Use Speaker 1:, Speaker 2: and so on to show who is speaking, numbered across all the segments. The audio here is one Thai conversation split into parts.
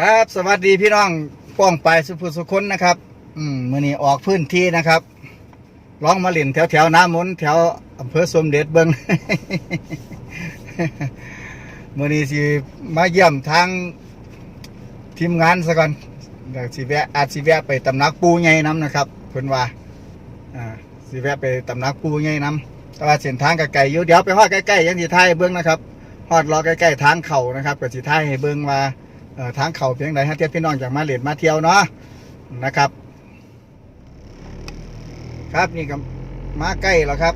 Speaker 1: ครับ สวัสดีพี่น้องป้องไปสุภุสุคนนะครับ อืมมื่อนี้ออกพื้นที่นะครับร้องมาเล่นแถวแถวๆน้ำมนต์แถวอำเภอสมเด็จเบิงมื่อนี้สิมาเยี่ยมทางทีมงานซะก่อนเดี๋ยวสิแวะอาจสิแวะไปตำนักปูใหญ่น้ำนะครับเพิ่นว่าอ่าสิแวะไปตำนักปูใหญ่น้ำแต่ว่าเส้นทางไกลๆอยู่เดี๋ยวไปฮอดใกล้ๆยังสิท้ายเบิ้งนะครับฮอดรอใกล้ๆทางเขานะครับก็สิท้ายให้เบิ้งว่า ทางเขาเพียงใดฮะเทียบพี่น้องจากมาเล่นมาเที่ยวเนาะนะครับ ครับนี่ก็มาใกล้แล้วครับ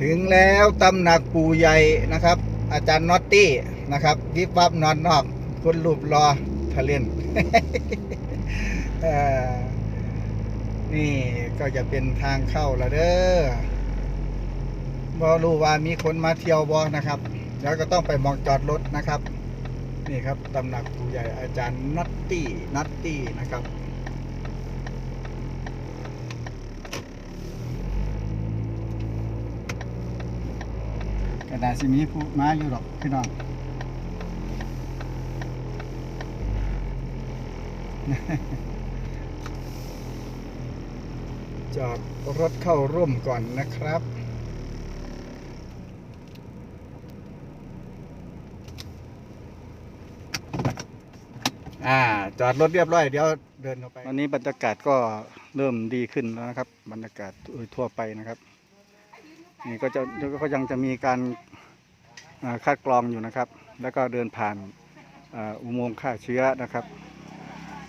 Speaker 1: ถึงแล้วตำหนักปู่ใหญ่นะครับ อาจารย์นอตตี้นะครับวิบวับนอนนอกคนรูปรอทะเลนเอ่อนี่ก็จะเป็นทางเข้าแล้วเด้อบ่รู้ว่ามีคนมาเที่ยวบ่นะครับ แล้วก็ต้องไปมองจอดรถนะครับ นี่ครับตำหนักปู่ใหญ่อาจารย์นัตตี้นัตตี้นะครับกระดาษสิมีผู้มาอยู่หรอกพี่น้องจอดรถเข้าร่วมก่อนนะครับ อ่า จอดรถเรียบร้อยเดี๋ยวเดินเข้าไป วันนี้บรรยากาศก็เริ่มดีขึ้นแล้วนะครับ บรรยากาศโดยทั่วไปนะครับ นี่ก็จะก็ยังจะมีการอ่าคัดกรองอยู่นะครับ แล้วก็เดินผ่านอ่าอุโมงค์ฆ่าเชื้อนะครับ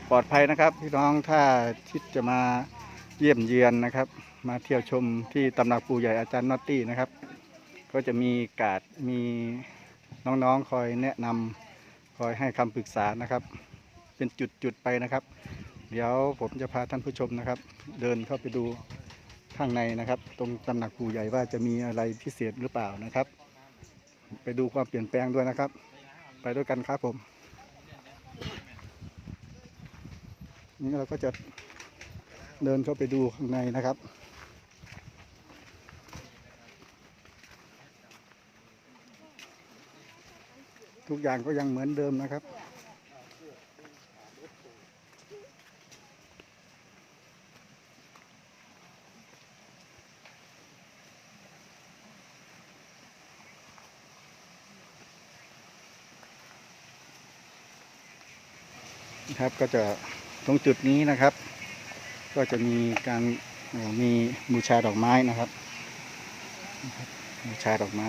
Speaker 1: ปลอดภัยนะครับพี่น้องถ้าคิดจะมาเยี่ยมเยือนนะครับ มาเที่ยวชมที่ตำหนักปู่ใหญ่อาจารย์นอตตี้นะครับ ก็จะมีการ์ดมีน้องๆคอยแนะนำคอยให้คำปรึกษานะครับ เป็นจุดๆไปนะครับ เดี๋ยวผมจะพาท่านผู้ชมนะครับ เดินเข้าไปดูข้างในนะครับ ตรงตำหนักปู่ใหญ่ว่าจะมีอะไรพิเศษหรือเปล่านะครับ ไปดูความเปลี่ยนแปลงด้วยนะครับ ไปด้วยกันครับผมนี่เราก็จะเดินเข้าไปดูข้างในนะครับทุกอย่างก็ยังเหมือนเดิมนะครับ นะครับ ก็จะตรงจุดนี้นะครับ ก็จะมีการมีบูชาดอกไม้นะครับนะครับบูชาดอกไม้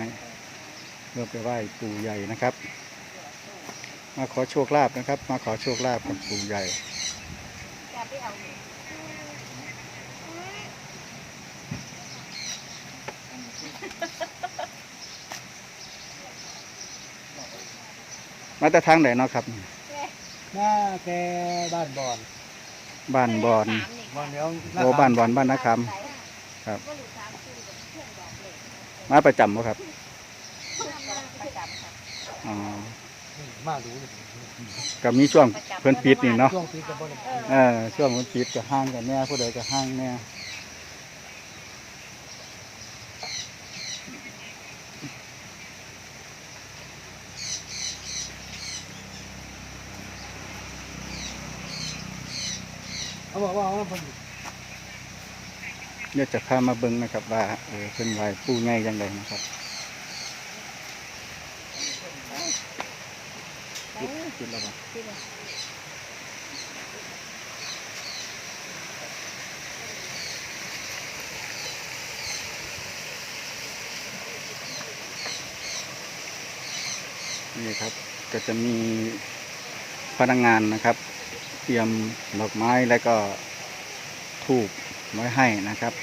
Speaker 1: เพื่อไปไหว้ปู่ใหญ่นะครับ มาขอโชคลาภนะครับ มาขอโชคลาภกับปู่ใหญ่มาแต่ทางไหนเนาะครับ
Speaker 2: หน้าแกบ้านบอน
Speaker 1: บ้านบอน
Speaker 2: บอนเดี๋ยว
Speaker 1: โอ้บ้านบอนบ้านนาคำครับ มาประจำบ่ครับอ๋อ
Speaker 2: มาดูเลย
Speaker 1: ก็มีช่วงเพิ่นปิดนี่เนาะ
Speaker 2: ช่วงปีกับบอน
Speaker 1: เออช่วงเพิ่นปิดก็ห้างกันแน่ผู้ใดก็ห้างแน่
Speaker 2: บอกว่าว่าเพิ่น
Speaker 1: เดี๋ยวจะพามาเบิ่งนะครับ ว่าเออเพิ่นไหว้ปู่ใหญ่จังไดนะครับปิดปิดแล้วบ่นี่ครับ ก็จะมีพนักงานนะครับ เตรียมดอกไม้แล้วก็ทูบไว้ให้นะครับ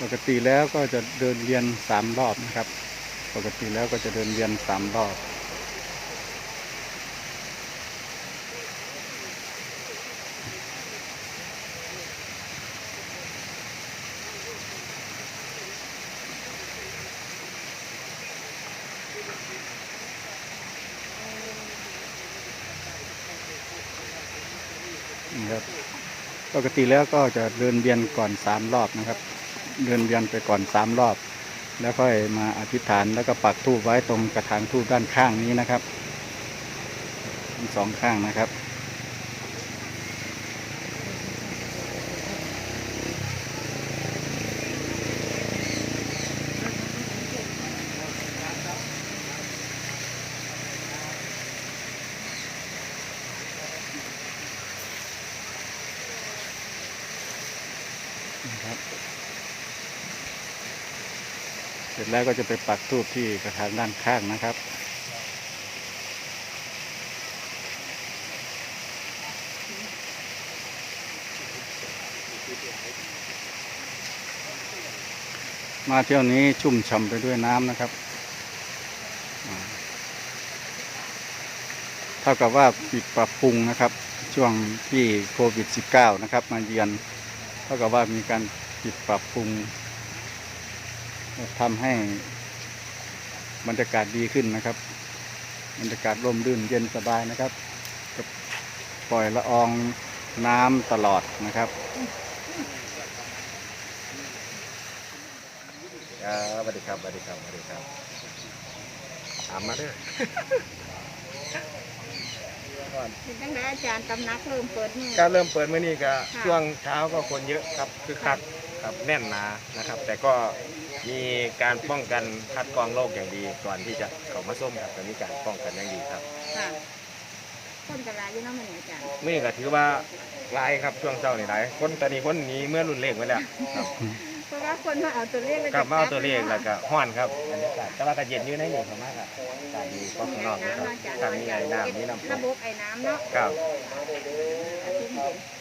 Speaker 1: ปกติแล้วก็จะเดินเรียนสามรอบนะครับ ปกติแล้วก็จะเดินเรียนสามรอบครับปกติแล้วก็จะเดินเวียนก่อนสามรอบนะครับ เดินเวียนไปก่อนสามรอบ แล้วค่อยมาอธิษฐานแล้วก็ปักธูปไว้ตรงกระถางธูปด้านข้างนี้นะครับสองข้างนะครับนะครับ ร็จแล้วก็จะไปปักทูบที่กระถางด้านข้างนะครับมาเที่ยวนี้ชุ่มฉ่ำไปด้วยน้ำนะครับ เท่ากับว่าปิดปรับปรุงนะครับ ช่วงที่โควิด -19 นะครับ มาเยือน เท่ากับว่ามีการปิดปรับปรุง ทำให้บรรยากาศดีขึ้นนะครับ บรรยากาศร่มรื่นเย็นสบายนะครับก็ปล่อยละอองน้ำตลอดนะครับ
Speaker 3: ครับสวัสดีครับสวัสดีครับสวัสดีครับถามมาเด้อ
Speaker 4: เป็นตั้งแต่อาจารย์ตำนักเริ่มเปิดมือ
Speaker 3: การเริ่มเปิดมื้อนี้ก็
Speaker 4: ค่ะ
Speaker 3: ช่วงเช้าก็คนเยอะครับคือคักครับแน่นหนานะครับ แต่ก็ มีการป้องกันคัดกรองโรคอย่างดี ก่อนที่จะเข้ามาส้มครับแต่มีการป้องกันอย่างดีครับ
Speaker 4: ค่ะคนกระไรอยู่เน้องมันอาจารย์
Speaker 3: มื้อนี้ก็ถือว่าหลายครับช่วงเช้านี่หลายคนตอนนี้คนหนี้เมื่อรุ่นเลขไว้แล้วครับ
Speaker 4: เพราะว่าคนมาเอาตัวเลขแล้ว
Speaker 3: กลับมาเอา
Speaker 4: จั
Speaker 3: ตัวเลขแล้วก็ห้อนครับบรรยากาศแต่ว่าก็เย็นอยู่ในนี่ครับมากครับอากาศดีกว่าข้างนอกนะครับถ้ามีไอ้น้ำมีน้ำต
Speaker 4: ระ
Speaker 3: ก
Speaker 4: บบไอ้น้ำเนาะ
Speaker 3: ครับ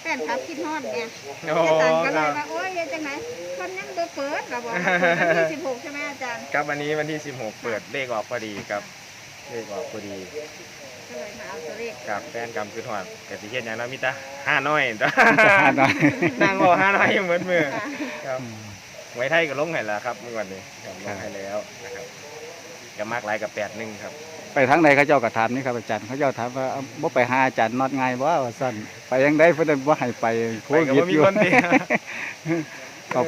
Speaker 4: แฟนครับคิดฮอดเนี่ย
Speaker 3: โอ้
Speaker 4: จะต่างกัน
Speaker 3: ค
Speaker 4: เล
Speaker 3: รั
Speaker 4: ย
Speaker 3: บ
Speaker 4: ว่าโอ้ยยังจังไหนคนยังบ่เปิดเราบอกว่าเปิดวันที่สิบหกใช่ไหมอาจารย์
Speaker 3: ครับวันนี้วันที่ 16 เปิดเลขออกพอดีครับ เลขออกพอดี
Speaker 4: ก็เลยมาเอาตัวเลข
Speaker 3: ครับแฟนกรรมคือถอดกสิเฮ็ดหยังเนาะมิตาห้าน้อย
Speaker 1: จะหาหน่อย
Speaker 3: นั่งรอห้าน้อยเหมือนมือ
Speaker 4: ค่ะ
Speaker 3: ครับไว้ไทยก็ลงให้แล้วครับเมื่อวันนี้ครับลงให้แล้วนะครับก็มากหลายกับแปดหนึ่งครับ
Speaker 1: ไปทั้งใดเขาเจ้าก็ถามนี่ครับอาจารย์เขาเจ้าถามว่าเอ้าบ่ไปหาอาจารย์นอดไงบ่ว่าซั่นไปยังได้เพิ่นบ่ให้ไปโค
Speaker 3: ไปกับ
Speaker 1: วิด
Speaker 3: ว่ามี
Speaker 1: อยู่
Speaker 3: คนดี
Speaker 1: ก็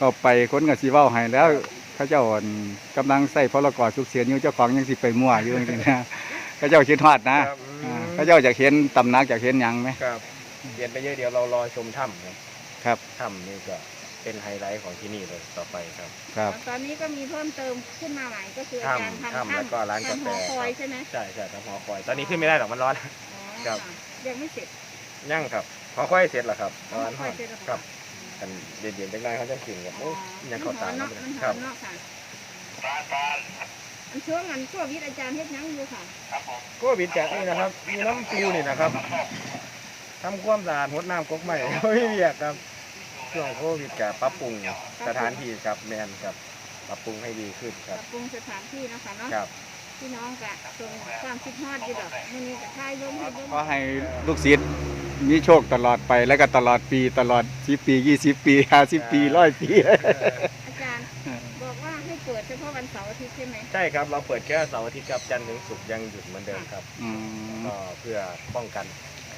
Speaker 1: ก็ไปคนก็สิเว้าให้แล้วเขาเจ้าอั่นกำลังใส่พลกรฉุกเฉินอยู่เจ้าของยังสิไปมั่วอยู่จริงๆนะเขาเจ้าคิดฮอดนะครับ
Speaker 3: อื
Speaker 1: อ่ามเขาเจ้าอยากเห็นตำหนักอยากเห็นหยังไหม
Speaker 3: ครับเปลี่ยนไปเยอะเดี๋ยวเรารอชมถ้ำครับ
Speaker 1: ครับ
Speaker 3: ถ้ำนี่ก็ เป็นไฮไลท์ของที่นี่เลยต่อไปครับ
Speaker 1: ครับ
Speaker 4: ตอนนี้ก็มีเพิ่มเติมขึ้นมาใหม่ก็คืออาจารย์
Speaker 3: ถ้ำ
Speaker 4: ทำ
Speaker 3: ถ้ำแล้วก็ร้านกาแฟ
Speaker 4: ทำหอคอยใช่ไหม
Speaker 3: ใช่ใช่ครับหอคอย ตอนนี้ขึ้นไม่ได้หรอกมันร้อน
Speaker 4: อ๋อ
Speaker 3: ครับ
Speaker 4: ยังไม่เสร็จ
Speaker 3: ยั่งครับหอคอยเสร็จแล้วครับ
Speaker 4: หอ
Speaker 3: ร้าน
Speaker 4: ค
Speaker 3: ห
Speaker 4: อ
Speaker 3: อย
Speaker 4: เสร็จแล้ว
Speaker 3: ครับกันเย็นๆจังไรเขาจะกินกับโอ้ยยังเข้าตา
Speaker 4: เนาะ
Speaker 3: เนาะ
Speaker 4: มันห
Speaker 3: ค
Speaker 4: อ
Speaker 3: รับ
Speaker 4: มเนาะค่ะอันช่วงอันช่วงวิทย์อาจารย์เฮ็ดหยังอยู่ค่ะ
Speaker 3: โควิดจากนี่นะครับ มีน้ำปูนี่นะครับทำความสะอาดหดน้ำก๊กใหม่ ไม่เบียกครับ ช่วงโควิดกับปรับปรุงสถานที่ครับแมนครับปรับปรุงให้ดีขึ้นค
Speaker 4: ป
Speaker 3: รั
Speaker 4: รั
Speaker 3: บบ
Speaker 4: ปรุงสถานที่เนาะคะเนาะ
Speaker 3: ครับ
Speaker 4: พี่น้องกะส่งความคิดฮอดอยู่ดอกมื้อนี้ก็ทายลงให้เบิ่ง
Speaker 1: ขอให้ลูกศิษย์มีโชคตลอดไปแล้วก็ตลอดปีตลอด10ปี 20 ปี 50 ปีร้อยปี
Speaker 4: อาจารย์ บอกว่าให้เปิดเฉพาะวันเสาร์อาทิตย์ใช่ไหม
Speaker 3: ใช่ครับเราเปิดแค่เสาร์อาทิตย์ครับจันทร์ถึงศุกร์ยังหยุดเหมือนเดิมครับ
Speaker 1: อืม
Speaker 3: ก็เพื่อป้องกัน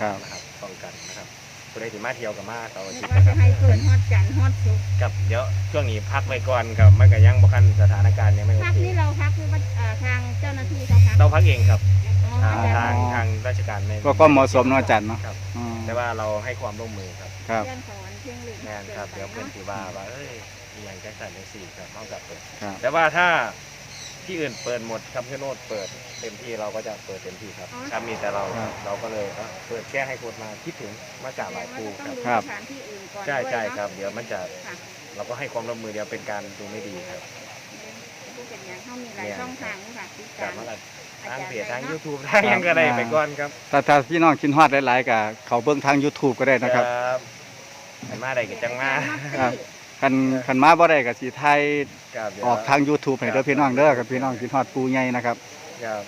Speaker 1: ครับ
Speaker 3: นะครับป้องกันนะครับ ผู้ใดที่มาเที่ยวกับมาเสาร์อาทิ
Speaker 4: นึ
Speaker 3: ต
Speaker 4: ก
Speaker 3: ย์
Speaker 4: ว่า
Speaker 3: นะค
Speaker 4: จะ
Speaker 3: รับ
Speaker 4: ให้เปิดฮอดจันทร์ฮอดศุกร์
Speaker 3: กับเดี๋ยวช่วงนี้พักไว้ก่อนครับมันก็ยังบ่คันสถานการณ์ยังไม่โอ
Speaker 4: พัก
Speaker 3: เค
Speaker 4: นี่เราพักหรือว่าอ่าทางเจ้าหน้าที่เขาพัก
Speaker 3: เราพักเองครับ
Speaker 4: อ๋อ
Speaker 3: ทาง
Speaker 4: อาจาร
Speaker 3: ทาง
Speaker 4: ย์
Speaker 3: ทางราชการไม่
Speaker 1: ก็ก็เหมาะสมเนาะอาจารย์เนาะ
Speaker 3: ครับ
Speaker 1: อืม
Speaker 3: แต่ว่าเราให้ความร่วมมือครับ
Speaker 1: ครับ
Speaker 4: เรื่องของเที่ยงหลีก
Speaker 3: แม่นครับเดี๋ยวเพื่อน
Speaker 4: เนาะ
Speaker 3: ถือว่าว่าเอ้ยมีอย่างแจ็คสันในสี่ครับเท่ากับเปิด
Speaker 1: ครับ
Speaker 3: แต่ว่าถ้า ที่อื่นเปิดหมดคำชะโนดเปิดเต็มที่เราก็จะเปิดเต็มที่ครับครับมีแต่เราเราก็เลยเอ้าเปิดแค่ให้คนมาคิดถึงมากราบไหว้ครู
Speaker 4: แส
Speaker 3: ค
Speaker 4: ด
Speaker 3: รับ
Speaker 4: งว่าจะต้องดูสถานที่อื่นก่อน
Speaker 3: ใช่
Speaker 4: ด้วย
Speaker 3: ใช่
Speaker 4: เนาะ
Speaker 3: ครับ เดี๋ยวมันจะ
Speaker 4: ค่ะ
Speaker 3: เราก็ให้ความร่วมมือเดียวเป็นการดูไม่ดีครับ
Speaker 4: ผู้เป็นอย่างเขามีหลายช่องทางค่ะติด
Speaker 3: กลั
Speaker 4: ตา
Speaker 3: บ
Speaker 4: ม
Speaker 3: มาทาง
Speaker 4: อาจารย์
Speaker 3: เพจทาง
Speaker 4: ไว้เนาะ
Speaker 3: YouTube ทางหยังก็ได้ไปก่อนครับ
Speaker 1: ถ้าถ้าพี่น้องคิดฮอดหลายๆก็เขาเบิ่งทาง YouTube ก็ได้นะครับ
Speaker 3: บให้มาได้ก็จังมา
Speaker 1: ครับ คันคันมาบ่ได้ก็สิไทย
Speaker 3: ครับเดี๋ยว
Speaker 1: ออกทาง YouTube ให้เด้อพี่น้องเด้อกับพี่น้องคิดฮอดปูใหญ่นะครับ
Speaker 3: ครับ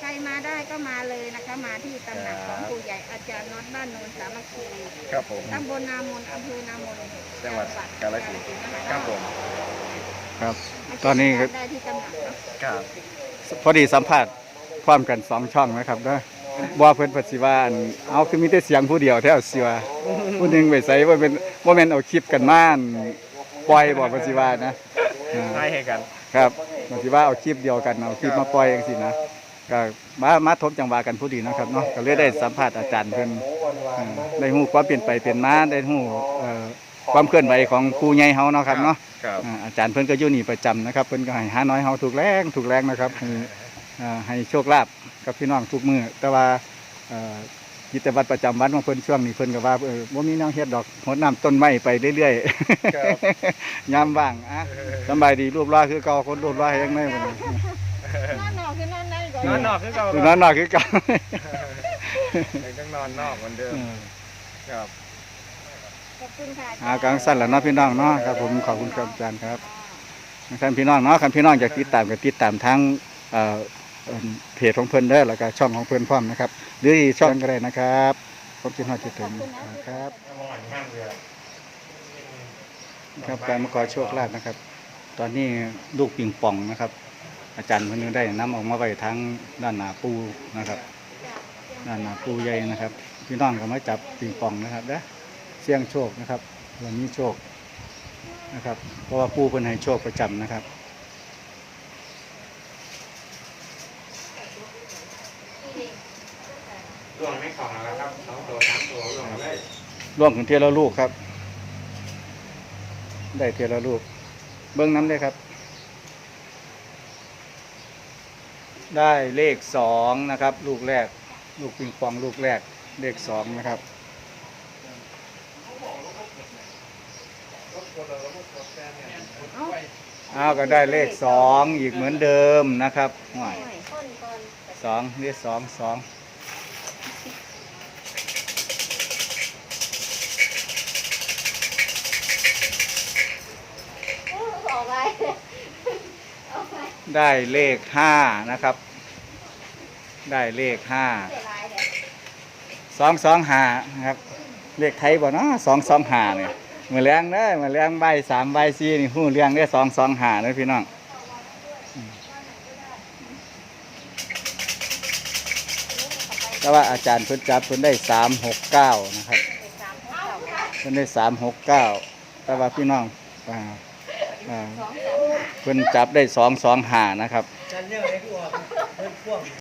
Speaker 4: ใครมาได้ก็มาเลยนะคะ มาที่ตำหนักของปู่ใหญ่อาจารย์น็อตบ้านโนนสามัคคี
Speaker 3: ครับผม
Speaker 4: ตำบลนามนอำเภอนามน
Speaker 3: จังหวัดกาฬสินธุ์
Speaker 4: นะคะ
Speaker 3: ครับผม
Speaker 1: ครับ
Speaker 4: มา
Speaker 1: ตอนนี้
Speaker 4: เจกัได้ที่ตำหนักเนาะ
Speaker 3: ครับ
Speaker 1: พอดีสัมภาษณ์ความกันสองช่องนะครับเด้อ บ่เพิ่นปฏิว่าอันเอาคือมีแต่เสียงผู้เดียวแท้เสียผู้หนึงไปใส่ว่าเป็นบ่แม่นเอาคลิปกันมาอั่นปล่อยบ่ปฏิว่านะอ่า
Speaker 3: ให้ให้กัน
Speaker 1: ครับปฏิว่าเอาคลิปเดียวกันเอาคลิปมาปล่อยจังซี่นะก็มามาทบจังหวะกันผู้ดีนะครับเนาะก็เลยได้สัมภาษณ์อาจารย์เพิ่นอ่าได้ฮู้ความเปลี่ยนไปเปลี่ยนมาได้ฮู้เอ่อความเคลื่อนไหวของผู้ใหญ่เฮาเนาะครับเนาะ
Speaker 3: ครับ
Speaker 1: อ่าอาจารย์เพิ่นก็อยู่นี่ประจำนะครับเพิ่นก็ให้หาน้อยเฮาถูกแรงถูกแรงนะครับให้อ่าให้โชคลาภ กับพี่น้องทุกมื้อแต่ว่าเอ่อกิจวัตรประจำวันของเพิ่นช่วงนี้เพิ่นก็ว่าเออบ่มีแนวเฮ็ดดอกรดน้ำต้นไม้ไปเรื่อย
Speaker 3: ครับ
Speaker 1: ๆยามว่างอะสำบายดีรูปร่าคือเก่าคนรูปร่าแฮงได้บ่นี่
Speaker 4: นอนนอกคือนอนในก่อน
Speaker 3: นอนนอกคือเก่า
Speaker 1: คื
Speaker 3: ค
Speaker 1: นอ
Speaker 3: รับ
Speaker 1: นนอกคือเก่า
Speaker 3: ยังต้องนอนนอกเหมือนเดิมครับ
Speaker 4: ขอบคุณค่ะ
Speaker 1: อ่ากลางสั้นแล้วเนาะพี่น้องเนาะครับผมขอบคุณครับอาจารย์ครับท่านพี่น้องเนาะคันพี่น้องอยากติดตามก็ติดตามทั้งเอ่อ เพจของเพิ่นเด้แล้วก็ช่องของเพิ่นพร้อมนะครับหรือช่องก็ได้นะครับผมคิดฮอดคิดถึงครับครับการมาขอโชคลาภนะครับ ตอนนี้ลูกปิงปองนะครับ อาจารย์เพิ่นได้นำออกมาไว้ทั้งด้านหน้าปูนะครับ ด้านหน้าปูใหญ่นะครับ พี่น้องก็มาจับปิงปองนะครับเด้อเสี่ยงโชคนะครับวันนี้โชคนะครับ เพราะว่าปู่เป็นให้โชคประจำนะครับ วงไม่ของแล้วครับสองตัวสามตัวล่วงได้ล่วงถึงเทียละลูกครับ ได้เทียละลูก เบิ้องน้ำได้ครับ ได้เลขสองนะครับ ลูกแรก ลูกปิงปองลูกแรก เลขสองนะครับอ้าวก็ได้เลขสองอีกเหมือนเดิมนะครับหน่อย
Speaker 4: คนก่อน
Speaker 1: สองเลขสองสอง
Speaker 4: โอ้ออกไปเอา ได้
Speaker 1: เลขห้านะครับ ได้เลขห้า
Speaker 4: ส
Speaker 1: องสองห้านะครับ เลขไทยบ่เนาะสองสองห้าเนี่ยมาแรงเด้อมาแรงใบสามใบสี่นี่หู้เลี้ยงได้สองสองห้าเลยพี่น้องแต่ว่าอาจารย์เพิ่นจับเพิ่นได้สามหกเก้านะครับ
Speaker 4: เพิ่
Speaker 1: นได้สามหกเก้าแต่ว่าพี่น้อง อ่าเพิ่นจับได้สองสองหานะครับ